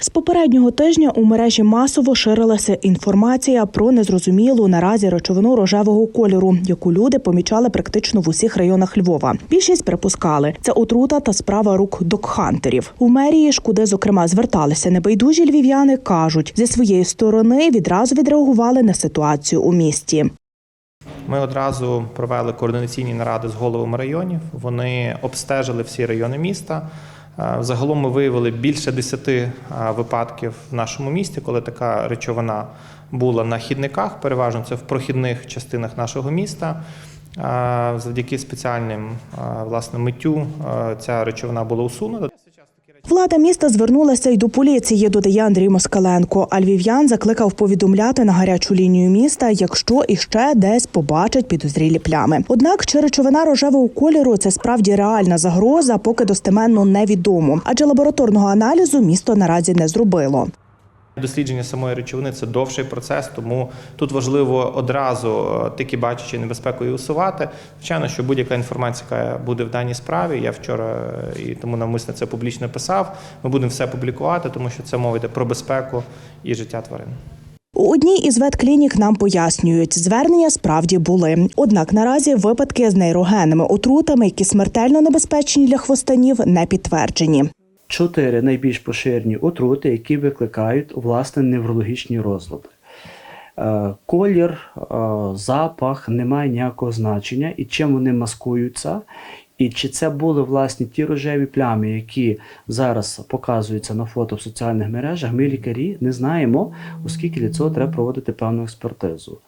З попереднього тижня у мережі масово ширилася інформація про незрозумілу наразі речовину рожевого кольору, яку люди помічали практично в усіх районах Львова. Більшість припускали, це отрута та справа рук докхантерів. У мерії ж, куди зокрема зверталися небайдужі львів'яни, кажуть, зі своєї сторони відразу відреагували на ситуацію у місті. Ми одразу провели координаційні наради з головами районів. Вони обстежили всі райони міста. Загалом ми виявили більше 10 е, випадків в нашому місті, коли така речовина була на хідниках. Переважно це в прохідних частинах нашого міста. Завдяки спеціальним власне миттю ця речовина була усунута. Влада міста звернулася й до поліції, додає Андрій Москаленко. А львів'ян закликав повідомляти на гарячу лінію міста, якщо іще десь побачать підозрілі плями. Однак, чи речовина рожевого кольору це справді реальна загроза, поки достеменно невідомо, адже лабораторного аналізу місто наразі не зробило. Дослідження самої речовини це довший процес, тому тут важливо одразу е, тільки бачачи небезпеку і усувати. Звичайно, що будь-яка інформація, яка буде в даній справі, я вчора е, і тому навмисно це публічно писав. Ми будемо все публікувати, тому що це мова йде про безпеку і життя тварин. У одній із ветклінік нам пояснюють, звернення справді були. Однак наразі випадки з нейрогенними отрутами, які смертельно небезпечні для хвостанів, не підтверджені. Чотири найбільш поширені отрути, які викликають власне неврологічні розлади. Е, Колір, е, запах не має ніякого значення, і чим вони маскуються, і чи це були власне ті рожеві плями, які зараз показуються на фото в соціальних мережах, ми лікарі не знаємо, оскільки для цього треба проводити певну експертизу.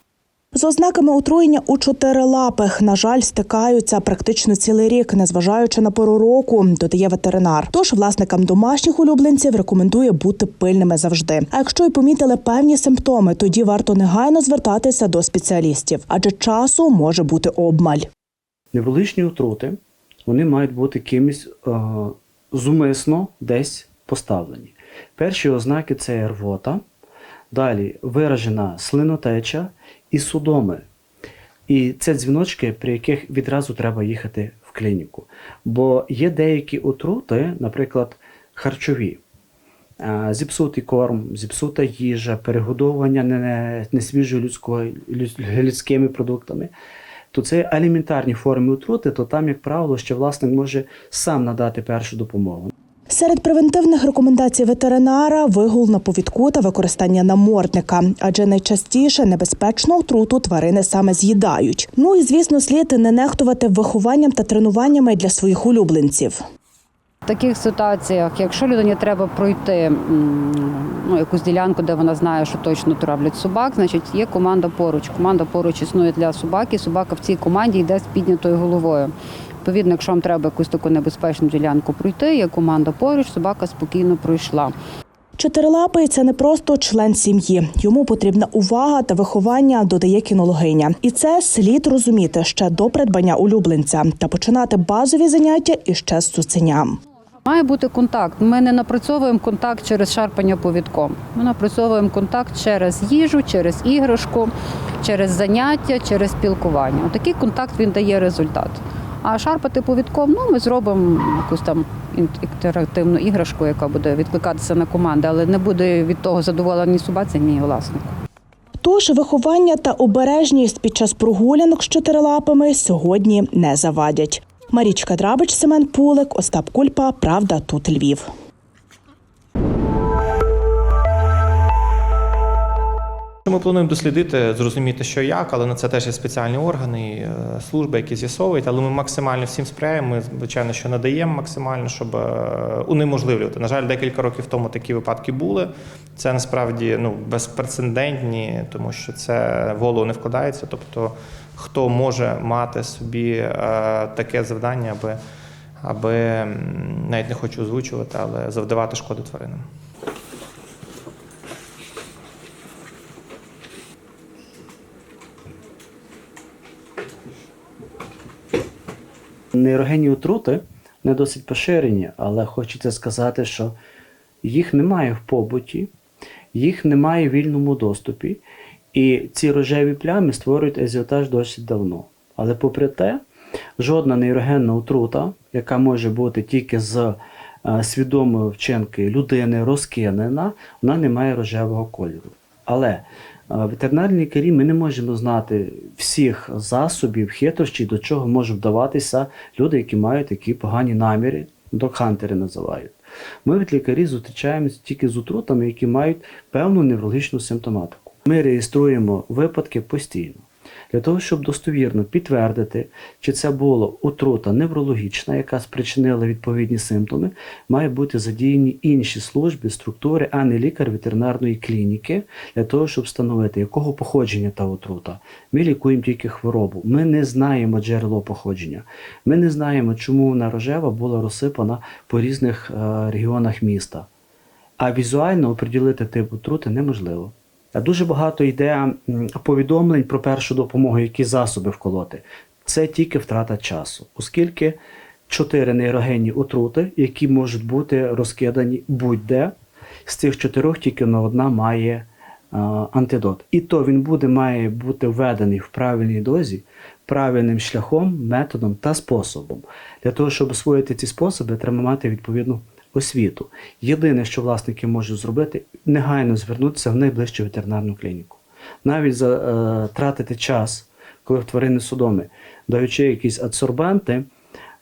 З ознаками отруєння у чотирилапих, на жаль, стикаються практично цілий рік, незважаючи на пору року, додає ветеринар. Тож власникам домашніх улюбленців рекомендує бути пильними завжди. А якщо й помітили певні симптоми, тоді варто негайно звертатися до спеціалістів, адже часу може бути обмаль. Неврологічні отрути вони мають бути кимось е, зумисно десь поставлені. Перші ознаки це рвота, далі виражена слинотеча і судоми. І це дзвіночки, при яких відразу треба їхати в клініку. Бо є деякі отрути, наприклад, харчові. Зіпсутий корм, зіпсута їжа, перегодовування не- несвіжою людською, людськими продуктами то це аліментарні форми отрути, то там, як правило, ще власник може сам надати першу допомогу. Серед превентивних рекомендацій ветеринара вигул на повідку та використання намордника, адже найчастіше небезпечну отруту тварини саме з'їдають. Ну і звісно, слід не нехтувати вихованням та тренуваннями для своїх улюбленців. В таких ситуаціях, якщо людині треба пройти ну, якусь ділянку, де вона знає, що точно травлять собак, значить є команда поруч. Команда поруч існує для собаки. Собака в цій команді йде з піднятою головою. Відповідно, якщо вам треба якусь таку небезпечну ділянку пройти, є команда поруч, собака спокійно пройшла. Чотирилапий це не просто член сім'ї. Йому потрібна увага та виховання, додає кінологиня. І це слід розуміти ще до придбання улюбленця та починати базові заняття іще з цуценям. Має бути контакт. Ми не напрацьовуємо контакт через шарпання повідком. Ми напрацьовуємо контакт через їжу, через іграшку, через заняття, через спілкування. Отакий контакт він дає результат. А шарпати повідком, ну ми зробимо якусь там інтерактивну іграшку, яка буде відкликатися на команди, але не буде від того задоволена ні собаці, ні власнику. Тож виховання та обережність під час прогулянок з чотирилапами сьогодні не завадять. Марічка Драбич, Семен Пулик, Остап Кульпа. Правда, тут Львів. Ми плануємо дослідити, зрозуміти, що як, але на це теж є спеціальні органи, е, служби, які з'ясовують. Але ми максимально всім сприяємо. Ми звичайно, що надаємо максимально, щоб е, унеможливлювати. На жаль, декілька років тому такі випадки були. Це насправді ну безпрецедентні, тому що це в голову не вкладається. Тобто, хто може мати собі е, таке завдання, аби, аби навіть не хочу озвучувати, але завдавати шкоди тваринам. Нейрогенні отрути не досить поширені, але хочеться сказати, що їх немає в побуті, їх немає в вільному доступі, і ці рожеві плями створюють азіотаж досить давно. Але попри те, жодна нейрогенна отрута, яка може бути тільки з е, свідомої вчинки людини розкинена, вона не має рожевого кольору. Але ветеринарні лікарі ми не можемо знати всіх засобів, хитрощів, до чого можуть вдаватися люди, які мають такі погані наміри, докхантери називають. Ми від лікарі зустрічаємося тільки з отрутами, які мають певну неврологічну симптоматику. Ми реєструємо випадки постійно. Для того, щоб достовірно підтвердити, чи це була отрута неврологічна, яка спричинила відповідні симптоми, має бути задіяні інші служби, структури, а не лікар ветеринарної клініки, для того, щоб встановити, якого походження та отрута. Ми лікуємо тільки хворобу. Ми не знаємо джерело походження. Ми не знаємо, чому вона рожева була розсипана по різних е, регіонах міста. А візуально оприділити тип отрути неможливо. Дуже багато йде повідомлень про першу допомогу, які засоби вколоти. Це тільки втрата часу, оскільки чотири нейрогенні отрути, які можуть бути розкидані будь-де, з цих чотирьох тільки на одна має антидот. І то він буде має бути введений в правильній дозі, правильним шляхом, методом та способом. Для того, щоб освоїти ці способи, треба мати відповідну освіту. Єдине, що власники можуть зробити, негайно звернутися в найближчу ветеринарну клініку. Навіть затратити час, коли в тварини судоми, даючи якісь адсорбанти,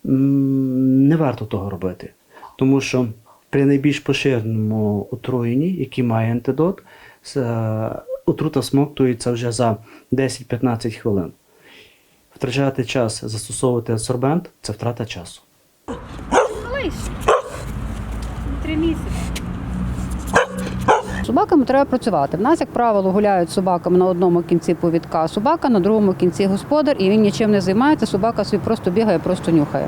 не варто того робити. Тому що при найбільш поширеному отруєнні, який має антидот, е, отрута смоктується вже за 10-15 хвилин. Втрачати час застосовувати адсорбент це втрата часу. Три місяці. Собаками треба працювати. В нас, як правило, гуляють собаками на одному кінці повідка, собака на другому кінці господар, і він нічим не займається. Собака собі просто бігає, просто нюхає.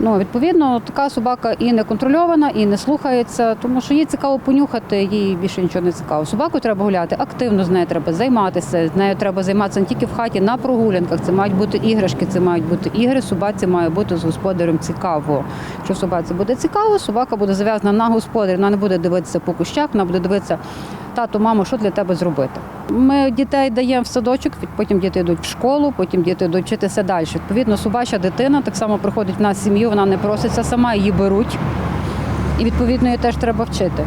Ну, відповідно, така собака і не контрольована, і не слухається, тому що їй цікаво понюхати, їй більше нічого не цікаво. Собакою треба гуляти активно, з нею треба займатися. З нею треба займатися не тільки в хаті, на прогулянках. Це мають бути іграшки, це мають бути ігри. Собаці має бути з господарем цікаво. Якщо собаці буде цікаво, собака буде зав'язана на господаря, вона не буде дивитися по кущах, вона буде дивитися. Тато, мамо, що для тебе зробити? Ми дітей даємо в садочок, потім діти йдуть в школу, потім діти йдуть вчитися далі. Відповідно, собача дитина так само приходить в нас в сім'ю, вона не проситься сама, її беруть. І відповідно її теж треба вчити.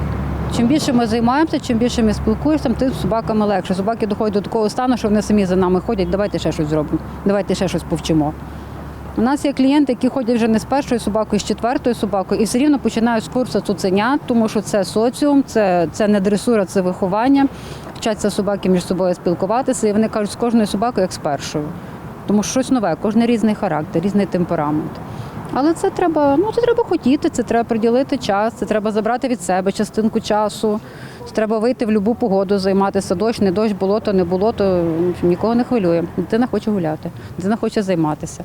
Чим більше ми займаємося, чим більше ми спілкуємося, тим з собаками легше. Собаки доходять до такого стану, що вони самі за нами ходять, давайте ще щось зробимо, давайте ще щось повчимо. У нас є клієнти, які ходять вже не з першою собакою, з четвертою собакою, і все рівно починають з курсу цуценят, тому що це соціум, це, це не дресура, це виховання. Вчаться собаки між собою спілкуватися, і вони кажуть, з кожною собакою, як з першою. Тому що щось нове, кожен різний характер, різний темперамент. Але це треба, ну це треба хотіти, це треба приділити час, це треба забрати від себе частинку часу. Це треба вийти в будь-яку погоду, займатися дощ, не дощ, болото, не болото, нікого не хвилює. Дитина хоче гуляти, дитина хоче займатися.